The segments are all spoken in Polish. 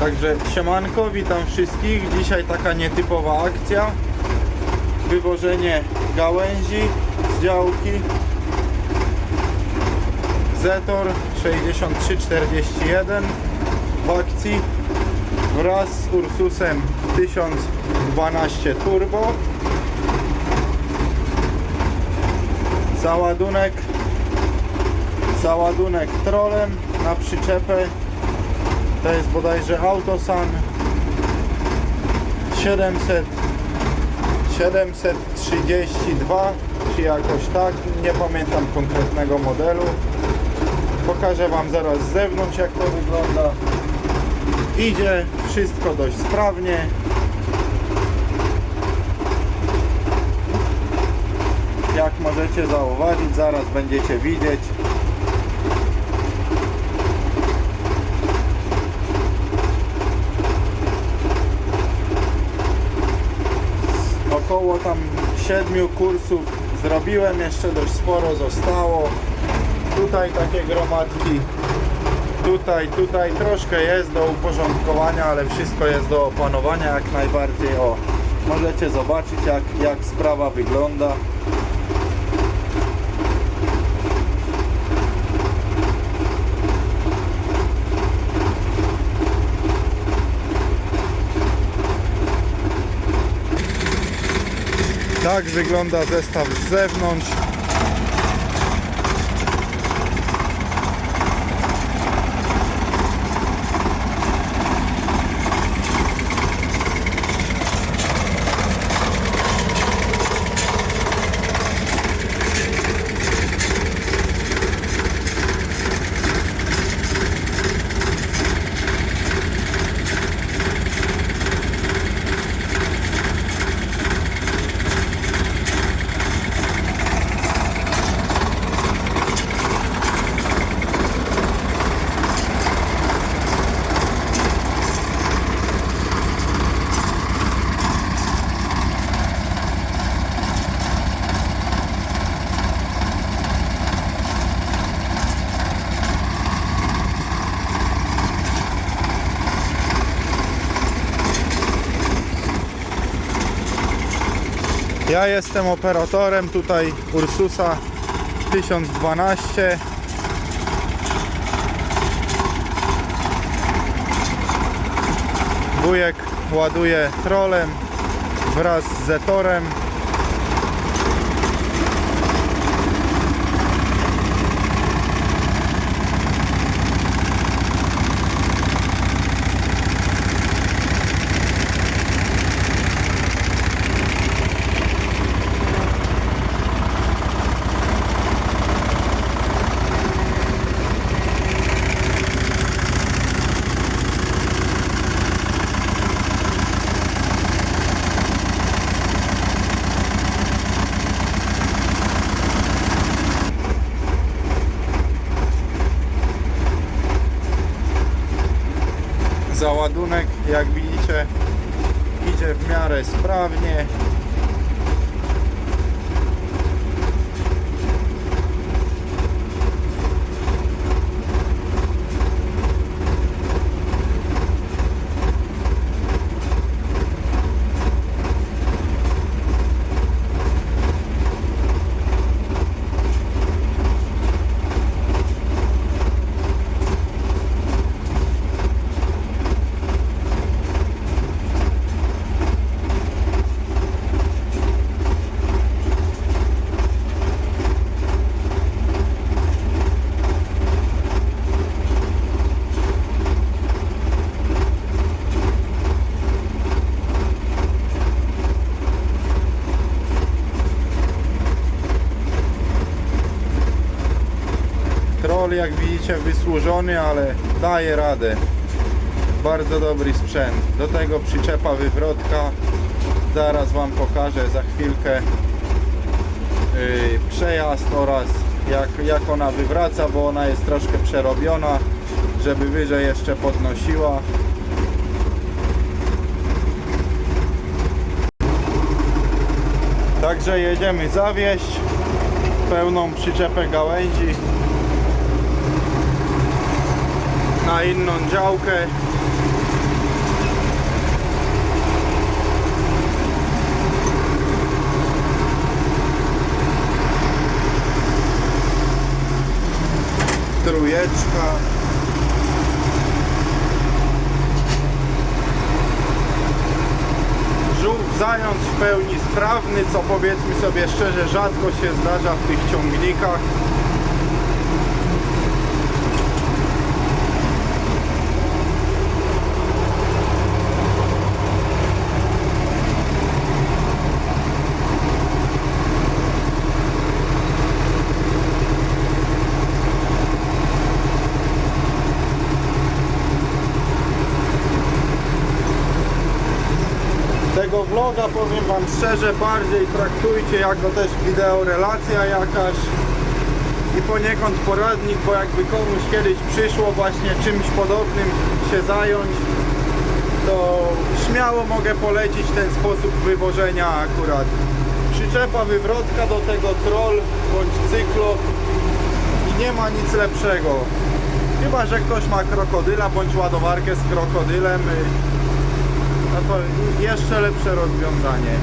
Także siemanko, witam wszystkich. Dzisiaj taka nietypowa akcja. Wywożenie gałęzi z działki. Zetor 6341 w akcji wraz z Ursusem 1012 Turbo. Załadunek załadunek trolem na przyczepę to jest bodajże Autosan 700 732 czy jakoś tak, nie pamiętam konkretnego modelu. Pokażę Wam zaraz z zewnątrz jak to wygląda. Idzie wszystko dość sprawnie. Jak możecie zauważyć zaraz będziecie widzieć około tam siedmiu kursów zrobiłem, jeszcze dość sporo zostało. Tutaj takie gromadki, tutaj, tutaj troszkę jest do uporządkowania, ale wszystko jest do opanowania jak najbardziej. O, możecie zobaczyć jak, jak sprawa wygląda. Tak wygląda zestaw z zewnątrz. Ja jestem operatorem tutaj Ursusa 1012. Wujek ładuje trolem wraz z zetorem. Jak widzicie, idzie w miarę sprawnie. 20 wysłużony, ale daje radę. Bardzo dobry sprzęt. Do tego przyczepa wywrotka. Zaraz Wam pokażę za chwilkę yy, przejazd oraz jak, jak ona wywraca, bo ona jest troszkę przerobiona, żeby wyżej jeszcze podnosiła. Także jedziemy zawieść pełną przyczepę gałęzi na inną działkę. Trójeczka. Żółw zając w pełni sprawny co powiedzmy sobie szczerze rzadko się zdarza w tych ciągnikach. Vloga powiem wam szczerze bardziej traktujcie jako też wideo relacja jakaś i poniekąd poradnik, bo jakby komuś kiedyś przyszło właśnie czymś podobnym się zająć, to śmiało mogę polecić ten sposób wywożenia akurat. Przyczepa wywrotka do tego troll bądź cyklop i nie ma nic lepszego. Chyba, że ktoś ma krokodyla bądź ładowarkę z krokodylem, y, no to jeszcze lepsze rozwiązanie.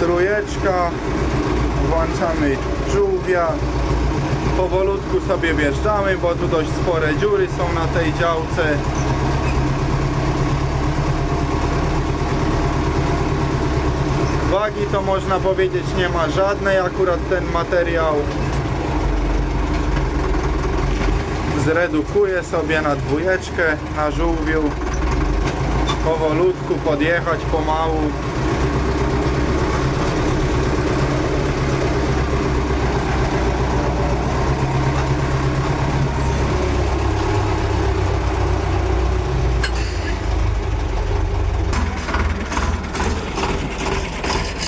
Trójeczka, włączamy żółwia, powolutku sobie wjeżdżamy, bo tu dość spore dziury są na tej działce. Wagi to można powiedzieć nie ma żadnej, akurat ten materiał zredukuję sobie na dwójeczkę na żółwiu powolutku podjechać pomału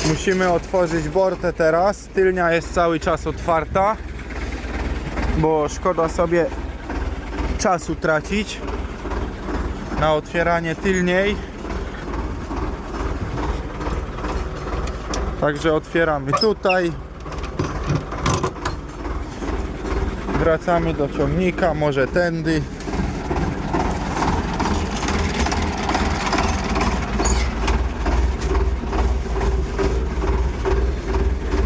Musimy otworzyć bortę teraz. Tylnia jest cały czas otwarta, bo szkoda sobie czasu tracić na otwieranie tylniej. Także otwieramy tutaj. Wracamy do ciągnika, może tędy.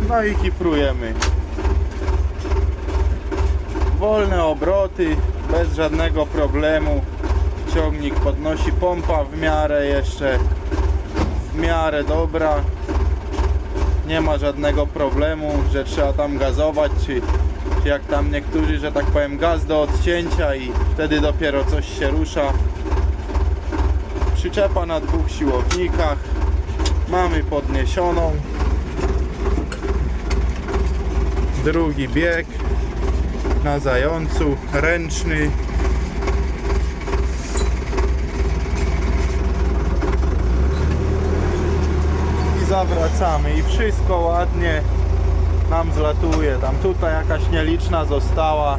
No i kiprujemy. Wolne obroty, bez żadnego problemu. Ciągnik podnosi pompa w miarę jeszcze w miarę dobra. Nie ma żadnego problemu, że trzeba tam gazować, czy, czy jak tam niektórzy, że tak powiem, gaz do odcięcia i wtedy dopiero coś się rusza. Przyczepa na dwóch siłownikach. Mamy podniesioną. Drugi bieg na zającu, ręczny. I zawracamy i wszystko ładnie nam zlatuje. Tam tutaj jakaś nieliczna została.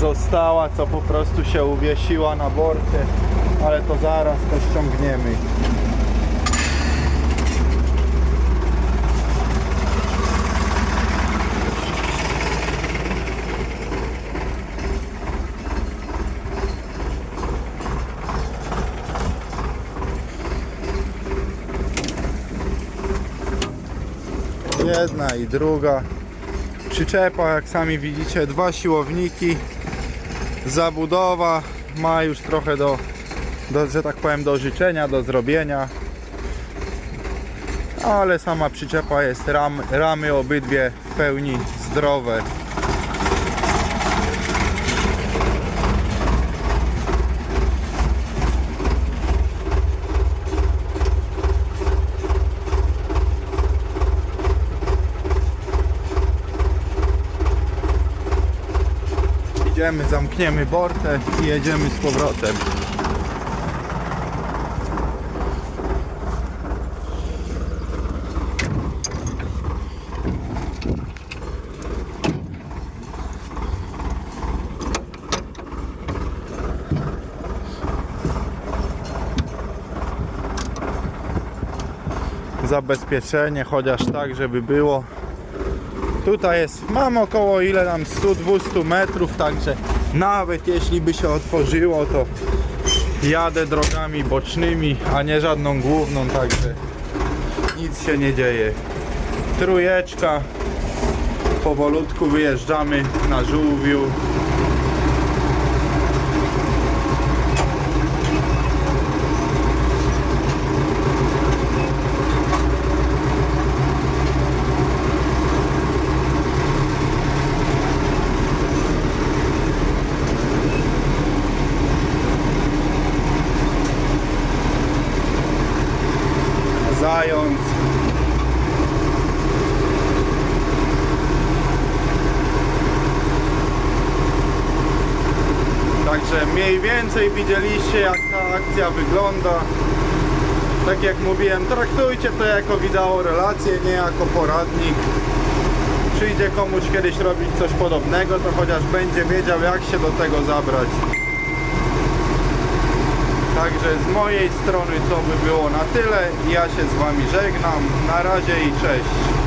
Została, co po prostu się uwiesiła na borcie, ale to zaraz to ściągniemy. Jedna i druga. Przyczepa, jak sami widzicie, dwa siłowniki. Zabudowa ma już trochę do, do że tak powiem, do życzenia, do zrobienia. Ale sama przyczepa jest, ram, ramy obydwie w pełni zdrowe. Idziemy, zamkniemy bortę i jedziemy z powrotem. Zabezpieczenie, chociaż tak, żeby było Tutaj jest, mam około ile tam 100-200 metrów, także nawet jeśli by się otworzyło, to jadę drogami bocznymi, a nie żadną główną, także nic się nie dzieje. Trójeczka. Powolutku wyjeżdżamy na żółwiu. Zając. Także mniej więcej widzieliście jak ta akcja wygląda. Tak jak mówiłem, traktujcie to jako wideo relację, nie jako poradnik. Przyjdzie komuś kiedyś robić coś podobnego, to chociaż będzie wiedział jak się do tego zabrać. Także z mojej strony to by było na tyle. Ja się z Wami żegnam. Na razie i cześć.